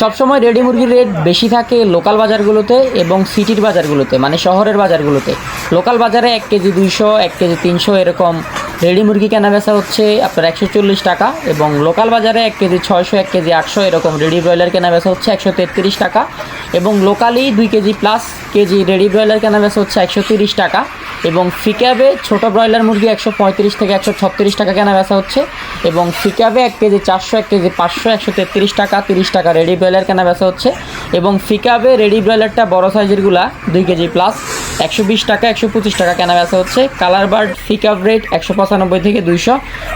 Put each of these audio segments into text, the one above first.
সবসময় রেডি মুরগির রেট বেশি থাকে লোকাল বাজারগুলোতে এবং সিটির বাজারগুলোতে মানে শহরের বাজারগুলোতে। লোকাল বাজারে এক কেজি দুইশো, এক কেজি তিনশো এরকম রেডি মুরগি কেনা বেচা হচ্ছে আপনার একশো চল্লিশ টাকা এবং লোকাল বাজারে এক কেজি ছয়শো, এক কেজি আটশো এরকম রেডি ব্রয়লার কেনা বেচা হচ্ছে একশো তেত্রিশ টাকা এবং লোকালি দুই kg plus kg ready broiler কেনা বেচা হচ্ছে একশো তিরিশ টাকা। এবং ফিকাবে ছোটো ব্রয়লার মুরগি একশো পঁয়ত্রিশ থেকে একশো ছত্রিশ টাকা কেনা বেচা হচ্ছে এবং ফিকাবে এক কেজি চারশো, এক কেজি পাঁচশো, একশো তেত্রিশ টাকা, তিরিশ টাকা রেডি ব্রয়লার কেনা বেচা হচ্ছে এবং ফিকাবে রেডি ব্রয়লারটা বড় সাইজেরগুলা দুই কেজি প্লাস একশো বিশ টাকা, একশো পঁচিশ টাকা কেনা বেচা হচ্ছে। কালার বার্ড ফিকাপ রেট একশো পঁচানব্বই থেকে দুইশো।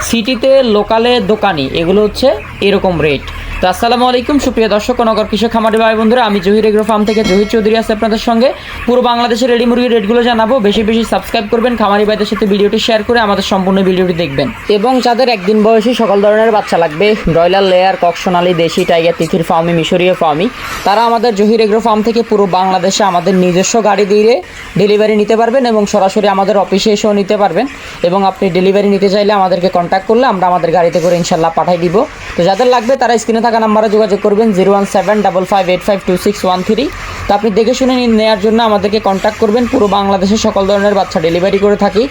সিটিতে লোকালে দোকানি, এগুলো হচ্ছে এরকম রেট। তো আসসালামু আলাইকুম, সুপ্রিয় দর্শক নগর কৃষক খামারি ভাই বন্ধুরা, আমি জহির এগ্রো ফার্ম থেকে জহির চৌধুরী আছে আপনাদের সঙ্গে। পুরো বাংলাদেশের রেডি মুরগির রেটগুলো জানাব। বেশি বেশি সাবস্ক্রাইব করবেন, খামারি ভাইদের সাথে ভিডিওটি শেয়ার করে আমাদের সম্পূর্ণ ভিডিওটি দেখবেন। এবং যাদের একদিন বয়সী সকল ধরনের বাচ্চা লাগবে, ব্রয়লার, লেয়ার ককশোনালি দেশি, টাইগার, তিথির ফার্মি মিশরীয় ফার্মি তারা আমাদের জহির এগ্রো ফার্ম থেকে পুরো বাংলাদেশে আমাদের নিজস্ব গাড়ি দিয়ে ডেলিভারি নিতে পারবেন এবং সরাসরি আমাদের অফিসে এসেও নিতে পারবেন। এবং আপনি ডেলিভারি নিতে চাইলে আমাদেরকে কন্ট্যাক্ট করলে আমরা আমাদের গাড়িতে করে ইনশাল্লাহ পাঠিয়ে দিব। তো যাদের লাগবে তারা স্ক্রিনে থাকা নাম্বারে যোগাযোগ করবেন zero one seven double five eight five two six one three. তো আপনি দেখে শুনে নেওয়ার জন্য আমাদেরকে কন্ট্যাক্ট করবেন। পুরো বাংলাদেশে সকল ধরনের বাচ্চা ডেলিভারি করে থাকি।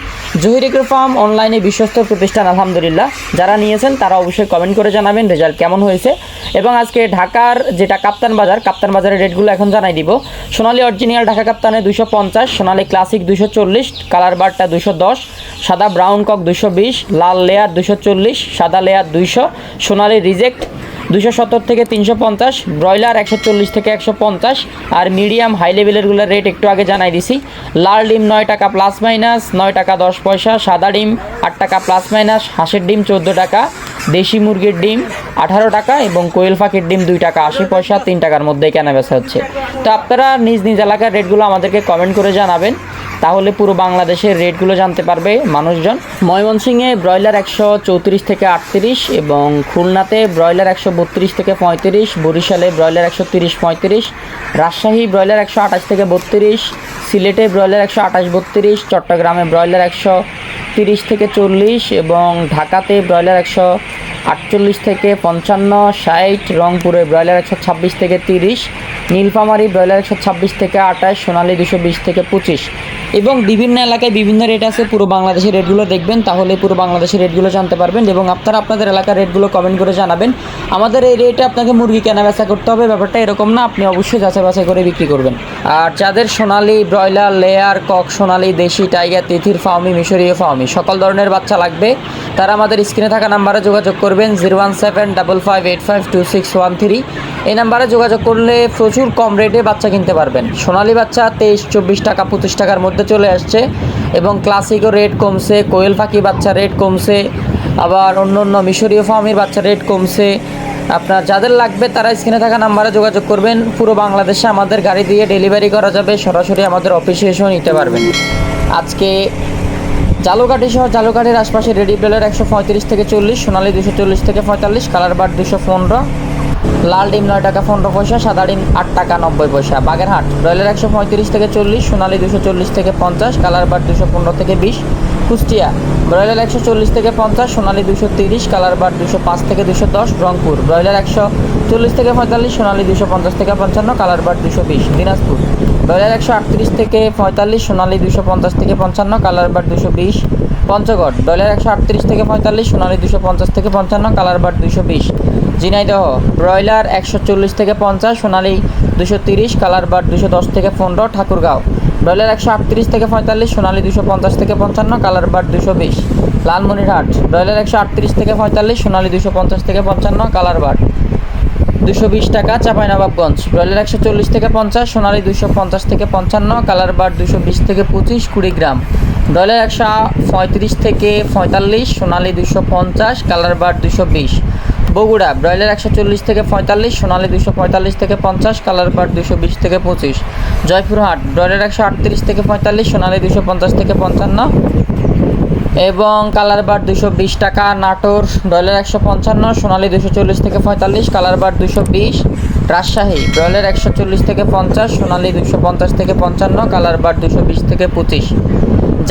জহিরিকের ফার্ম অনলাইনে বিশ্বস্ত প্রতিষ্ঠান, আলহামদুলিল্লাহ। যারা নিয়েছেন, তারা অবশ্যই কমেন্ট করে জানাবেন রেজাল্ট কেমন হয়েছে। এবং আজকে ঢাকার যেটা কাপ্তান বাজার, কাপ্তান বাজারের রেটগুলো এখন জানাই দিব। সোনালী অরিজিনাল ঢাকা কাপ্তানে দুশো পঞ্চাশ, সোনালী ক্লাসিক দুশো চল্লিশ কালার বারটা দুশো দশ, সাদা ব্রাউন কক দুশো বিশ, লাল লেয়ার দুশো চল্লিশ, সাদা লেয়ার দুইশো, সোনালী রিজেক্ট দুশো সত্তর থেকে তিনশো পঞ্চাশ, ব্রয়লার একশো চল্লিশ থেকে একশো পঞ্চাশ, আর মিডিয়াম হাই লেভেলেরগুলোর রেট একটু আগে জানাই দিছি। লাল ডিম নয় টাকা প্লাস মাইনাস নয় টাকা দশ পয়সা, সাদা ডিম আট টাকা প্লাস মাইনাস হাঁসের ডিম চোদ্দ টাকা দেশি মুরগির ডিম আঠারো টাকা এবং কোয়েল পাখির ডিম দুই টাকা আশি পয়সা, তিন টাকার মধ্যে কেনা বেচা হচ্ছে। তো আপনারা নিজ নিজ এলাকার রেটগুলো আমাদেরকে কমেন্ট করে জানাবেন। তাহলে পুরো বাংলাদেশের রেটগুলো জানতে পারবে মানুষজন। ময়মনসিংহে ব্রয়লার একশো চৌত্রিশ থেকে আটত্রিশ এবং খুলনাতে ব্রয়লার একশো বত্রিশ থেকে পঁয়ত্রিশ, বরিশালে ব্রয়লার একশো তিরিশ পঁয়ত্রিশ, রাজশাহী ব্রয়লার একশো আঠাশ থেকে বত্রিশ, সিলেটে ব্রয়লার একশো আঠাশ বত্রিশ, চট্টগ্রামে ব্রয়লার একশো তিরিশ থেকে চল্লিশ এবং ঢাকাতে ব্রয়লার একশো আটচল্লিশ থেকে পঞ্চান্ন ষাট রংপুরে ব্রয়লার একশো ছাব্বিশ থেকে তিরিশ, নীলফামারি ব্রয়লার একশো ছাব্বিশ থেকে আঠাশ, সোনালি দুশো বিশ থেকে পঁচিশ। এবং বিভিন্ন এলাকায় বিভিন্ন রেট আছে, পুরো বাংলাদেশের রেটগুলো দেখবেন, তাহলে পুরো বাংলাদেশের রেটগুলো জানতে পারবেন এবং আপনারা আপনাদের এলাকার রেটগুলো কমেন্ট করে জানাবেন। আমাদের এই রেটে আপনাকে মুরগি কেনা বেচা করতে হবে, ব্যাপারটা এরকম না, আপনি অবশ্যই যাচাই বাছাই করে বিক্রি করবেন। আর যাদের Sonali broiler, layer, cock, Sonali, দেশি, টাইগার, তিথির ফার্মি মিশরীয় ফার্মি সকল ধরনের বাচ্চা লাগবে, তারা আমাদের স্ক্রিনে থাকা নাম্বারে যোগাযোগ করবেন, zero one seven double five eight five two six one three. এই নাম্বারে যোগাযোগ করলে প্রচুর কম রেটে বাচ্চা কিনতে পারবেন। সোনালি বাচ্চা তেইশ, চব্বিশ টাকা, পঁচিশ টাকার মধ্যে চলে আসছে এবং ক্লাসিকও রেট কমছে, কোয়েল পাখি বাচ্চা রেট কমছে, আবার অন্য অন্য মিশরীয় ফার্মির বাচ্চা রেট কমছে। আপনার যাদের লাগবে তারা স্ক্রিনে থাকা নাম্বারে যোগাযোগ করবেন। পুরো বাংলাদেশে আমাদের গাড়ি দিয়ে ডেলিভারি করা যাবে। সরাসরি আমাদের অফিসে এসেও নিতে পারবেন। আজকে জালুকাঠি সহ জালুকাঠির আশপাশে রেডি ব্রেলের একশো পঁয়ত্রিশ থেকে চল্লিশ, সোনালি দুশো চল্লিশ থেকে পঁয়তাল্লিশ কালার বার দুশো পনেরো। লাল ডিম নয় টাকা পনেরো পয়সা, সাদা ডিম আট টাকা নব্বই পয়সা। বাগেরহাট, ব্রয়লার একশো পঁয়ত্রিশ থেকে চল্লিশ, সোনালি দুশো চল্লিশ থেকে পঞ্চাশ, কালার বার দুশো পনেরো থেকে বিশ, কুষ্টিয়া, ব্রয়লার একশো চল্লিশ থেকে পঞ্চাশ, সোনালি দুশো তিরিশ, কালার বার দুশো পাঁচ থেকে দুশো দশ, রংপুর, ব্রয়লার একশো চল্লিশ থেকে পঁয়তাল্লিশ, সোনালি দুশো পঞ্চাশ থেকে পঞ্চান্ন, কালার বার দুশো বিশ, দিনাজপুর, ব্রয়লার একশো আটত্রিশ থেকে পঁয়তাল্লিশ, সোনালি দুশো পঞ্চাশ থেকে পঞ্চান্ন, কালার বার দুশো বিশ, পঞ্চগড়, ব্রয়লার একশো আটত্রিশ থেকে পঁয়তাল্লিশ, সোনালি দুশো পঞ্চাশ থেকে পঞ্চান্ন, কালার বার দুশো বিশ ঝিনাইদহ ব্রয়লার একশো চল্লিশ থেকে পঞ্চাশ, সোনালি দুশো তিরিশ, কালার বার দুশো দশ থেকে পনেরো, ঠাকুরগাঁও। ব্রয়লার একশো আটত্রিশ থেকে পঁয়তাল্লিশ, সোনালি দুশো পঞ্চাশ থেকে পঞ্চান্ন, কালার বার দুশো বিশ। লালমনিরহাট, ব্রয়লার একশো আটত্রিশ থেকে পঁয়তাল্লিশ, সোনালি দুশো পঞ্চাশ থেকে পঞ্চান্ন, কালার বার দুশো বিশ টাকা, চাঁপাইনবাবগঞ্জ। ব্রয়লার একশো চল্লিশ থেকে পঞ্চাশ, সোনালি দুশো পঞ্চাশ থেকে পঞ্চান্ন, কালার বার দুশো বিশ থেকে পঁচিশ কুড়ি গ্রাম ব্রয়লার একশো পঁয়ত্রিশ থেকে পঁয়তাল্লিশ, সোনালি দুশো পঞ্চাশ, কালার বার দুশো বিশ। বগুড়া, ব্রয়লার একশো চল্লিশ থেকে পঁয়তাল্লিশ, সোনালি দুশো পঁয়তাল্লিশ থেকে পঞ্চাশ, কালার বার দুশো বিশ থেকে পঁচিশ। জয়পুরহাট, ব্রয়লার একশো আটত্রিশ থেকে পঁয়তাল্লিশ, সোনালি দুশো পঞ্চাশ থেকে পঞ্চান্ন। এবং কালার বার দুশো বিশ টাকা, নাটোর, ব্রয়লার একশো পঞ্চান্ন, সোনালি দুশো চল্লিশ থেকে পঁয়তাল্লিশ, কালার বার দুশো বিশ। রাজশাহী, ব্রয়লার একশো চল্লিশ থেকে পঞ্চাশ, সোনালি দুশো পঞ্চাশ থেকে পঞ্চান্ন, কালার বার দুশো বিশ থেকে পঁচিশ।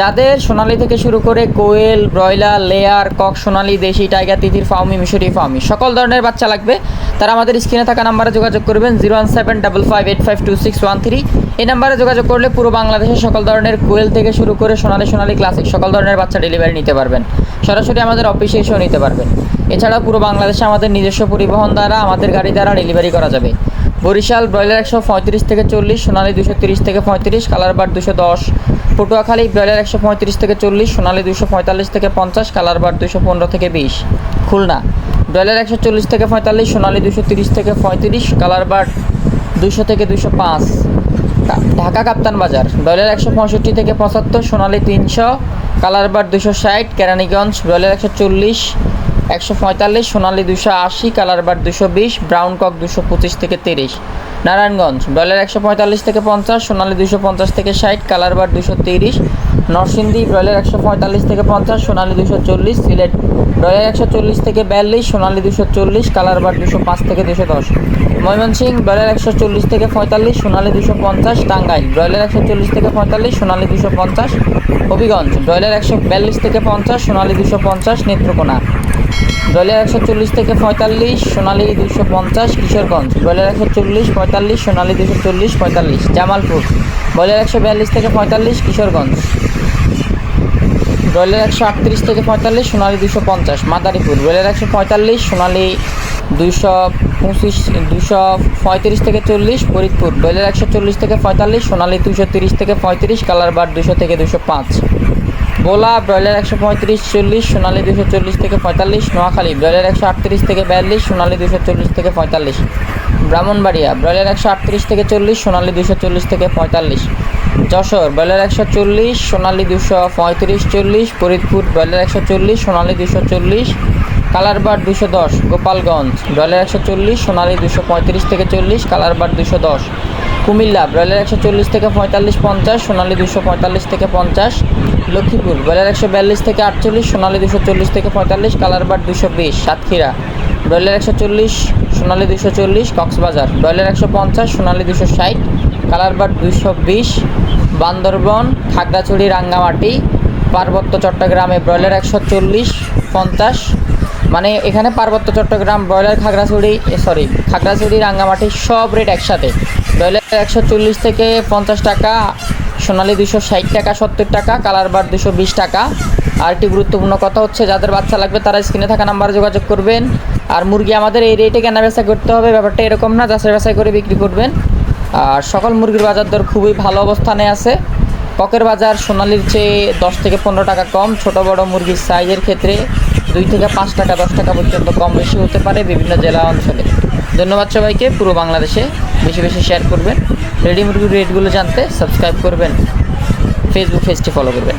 যাদের সোনালি থেকে শুরু করে quail, broiler, layer, cock, Sonali, দেশি, টাইগার, তিথির ফাউমি মিশরি ফাউমি, সকল ধরনের বাচ্চা লাগবে। তারা আমাদের স্ক্রিনে থাকা নাম্বারে যোগাযোগ করবেন zero one seven double five eight five two six one three. এই নাম্বারে যোগাযোগ করলে পুরো বাংলাদেশের সকল ধরনের কোয়েল থেকে শুরু করে সোনালি সোনালি ক্লাসিক সকল ধরনের বাচ্চা ডেলিভারি নিতে পারবেন। সরাসরি আমাদের অফিসে এসেও নিতে পারবেন। এছাড়া পুরো বাংলাদেশে আমাদের নিজস্ব পরিবহন দ্বারা আমাদের গাড়ি দ্বারা ডেলিভারি করা যাবে। বরিশাল ব্রয়লার একশো পঁয়ত্রিশ থেকে চল্লিশ, সোনালি দুশো তিরিশ থেকে পঁয়ত্রিশ, কালার বার দুশো দশ। পটুয়াখালী ব্রয়লার একশো পঁয়ত্রিশ থেকে চল্লিশ, সোনালি দুশো পঁয়তাল্লিশ থেকে পঞ্চাশ, কালার বার দুশো পনেরো থেকে বিশ। খুলনা, ব্রয়লার একশো চল্লিশ থেকে পঁয়তাল্লিশ, সোনালি দুশো তিরিশ থেকে পঁয়ত্রিশ, কালার বার দুশো থেকে দুশো পাঁচ। ঢাকা কাপ্তান বাজার, ব্রয়লার একশো পঁয়ষট্টি থেকে পঁচাত্তর, সোনালি তিনশো, কালার বার দুশো ষাট, কেরানীগঞ্জ, ব্রয়লার একশো চল্লিশ একশো পঁয়তাল্লিশ, সোনালি দুশো আশি কালার বার দুশো বিশ ব্রাউন কক দুশো পঁচিশ থেকে তিরিশ। নারায়ণগঞ্জ, ব্রয়লার একশো পঁয়তাল্লিশ থেকে পঞ্চাশ, সোনালি দুশো পঞ্চাশ থেকে ষাট কালার বার দুশো তিরিশ, নরসিংদী, ব্রয়লার একশো পঁয়তাল্লিশ থেকে পঞ্চাশ, সোনালি দুশো চল্লিশ, সিলেট, ব্রয়লার একশো চল্লিশ থেকে বিয়াল্লিশ, সোনালি দুশো চল্লিশ কালার বার দুশো পাঁচ থেকে দুশো দশ। ময়মনসিংহ, ব্রয়লার একশো চল্লিশ থেকে পঁয়তাল্লিশ, সোনালি দুশো পঞ্চাশ, টাঙ্গাইল, ব্রয়লার একশো চল্লিশ থেকে পঁয়তাল্লিশ, সোনালি দুশো পঞ্চাশ, হবিগঞ্জ, ব্রয়লার একশো বিয়াল্লিশ থেকে পঞ্চাশ, সোনালি দুশো পঞ্চাশ, নেত্রকোনা। ব্রয়লার একশো চল্লিশ থেকে পঁয়তাল্লিশ, সোনালি দুশো পঞ্চাশ, কিশোরগঞ্জ। ব্রয়লার একশো চল্লিশ, পঁয়তাল্লিশ, সোনালি দুশো চল্লিশ, পঁয়তাল্লিশ। জামালপুর। ব্রয়লার একশো বিয়াল্লিশ থেকে পঁয়তাল্লিশ, কিশোরগঞ্জ। ব্রয়লার একশো আটত্রিশ থেকে পঁয়তাল্লিশ, সোনালি দুশো পঞ্চাশ, মাদারীপুর। ব্রয়লার একশো পঁয়তাল্লিশ, সোনালি দুশো পঁচিশ দুশো পঁয়ত্রিশ থেকে চল্লিশ, ফরিদপুর। ব্রয়লার একশো চল্লিশ থেকে পঁয়তাল্লিশ, সোনালি দুশো তিরিশ থেকে পঁয়ত্রিশ কালার বার দুশো থেকে দুশো পাঁচ। বোলা ব্রয়লার একশো পঁয়ত্রিশ, চল্লিশ, সোনালি দুশো চল্লিশ থেকে পঁয়তাল্লিশ, নোয়াখালী, ব্রয়লার একশো আটত্রিশ থেকে বিয়াল্লিশ, সোনালি দুশো চল্লিশ থেকে পঁয়তাল্লিশ। ব্রাহ্মণবাড়িয়া, ব্রয়লার একশো আটত্রিশ থেকে চল্লিশ, সোনালি দুশো চল্লিশ থেকে পঁয়তাল্লিশ। যশোর, ব্রয়লার একশো চল্লিশ, সোনালি দুশো পঁয়ত্রিশ, চল্লিশ। ফরিদপুর, ব্রয়লার একশো চল্লিশ, সোনালি দুশো চল্লিশ। কালারবার দুশো দশ, গোপালগঞ্জ, ব্রয়লার একশো চল্লিশ, সোনালি দুশো পঁয়ত্রিশ থেকে চল্লিশ কালারবার দুশো দশ। কুমিল্লা, ব্রয়লার একশো চল্লিশ থেকে পঁয়তাল্লিশ, পঞ্চাশ, সোনালি দুশো পঁয়তাল্লিশ থেকে পঞ্চাশ, লক্ষ্মীপুর, ব্রয়লার একশো বিয়াল্লিশ থেকে আটচল্লিশ, সোনালি দুশো চল্লিশ থেকে পঁয়তাল্লিশ কালারবার দুশো বিশ, সাতক্ষীরা, ব্রয়লার একশো চল্লিশ, সোনালি দুশো চল্লিশ, কক্সবাজার, ব্রয়লার একশো পঞ্চাশ, সোনালি দুশো ষাট কালারবার দুশো বিশ, বান্দরবন, খাগড়াছড়ি, রাঙ্গামাটি, পার্বত্য চট্টগ্রামে ব্রয়লার একশো চল্লিশ, পঞ্চাশ মানে এখানে পার্বত্য চট্টগ্রাম, ব্রয়লার, খাগড়াছড়ি সরি, খাগড়াছড়ি, রাঙ্গামাটি সব রেট একসাথে। ব্রয়লার একশো চল্লিশ থেকে পঞ্চাশ টাকা, সোনালি দুশো ষাট টাকা, সত্তর টাকা, কালার বার দুশো বিশ টাকা। আর একটি গুরুত্বপূর্ণ কথা হচ্ছে, যাদের বাচ্চা লাগবে তারা স্ক্রিনে থাকা নাম্বারে যোগাযোগ করবেন। আর মুরগি আমাদের এই রেটে কেনা বেচা করতে হবে, ব্যাপারটা এরকম না, যাচাই বাছাই করে বিক্রি করবেন। আর সকল মুরগির বাজার দর খুবই ভালো অবস্থানে আছে। পকের বাজার সোনালির চেয়ে দশ থেকে পনেরো টাকা কম, ছোট বড় মুরগির সাইজের ক্ষেত্রে দুই থেকে পাঁচ টাকা, দশ টাকা পর্যন্ত কম বেশি হতে পারে বিভিন্ন জেলা অঞ্চলে। ধন্যবাদ সবাইকে, পুরো বাংলাদেশে বেশি বেশি শেয়ার করবেন। রেডিমেড রেটগুলো জানতে সাবস্ক্রাইব করবেন। ফেসবুক পেজটি ফলো করবেন।